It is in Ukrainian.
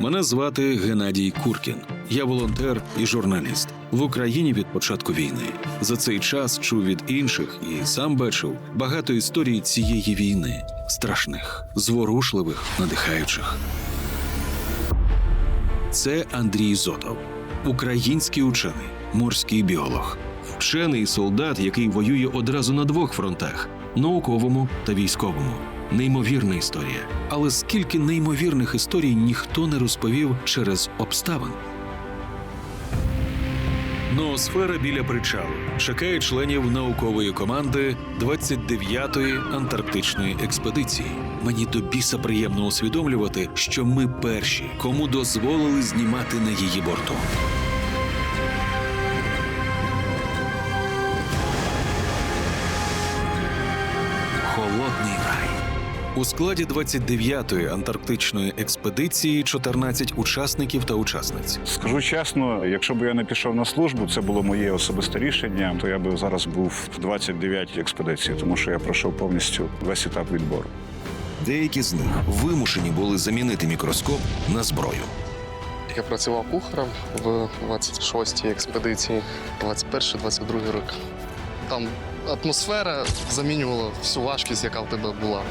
Мене звати Геннадій Куркін. Я волонтер і журналіст в Україні від початку війни. За цей час чув від інших і сам бачив багато історій цієї війни страшних, зворушливих, надихаючих. Це Андрій Зотов, український учений, морський біолог, вчений солдат, який воює одразу на двох фронтах науковому та військовому. Неймовірна історія. Але скільки неймовірних історій ніхто не розповів через обставин. Ноосфера біля причалу чекає членів наукової команди 29-ї антарктичної експедиції. Мені до біса приємно усвідомлювати, що ми перші, кому дозволили знімати на її борту. У складі 29-ї антарктичної експедиції 14 учасників та учасниць. Скажу чесно, якщо б я не пішов на службу, це було моє особисте рішення, то я би зараз був в 29-й експедиції, тому що я пройшов повністю весь етап відбору. Деякі з них вимушені були замінити мікроскоп на зброю. Я працював кухарем в 26-й експедиції, 21-22 роки. Там атмосфера замінювала всю важкість, яка в тебе була.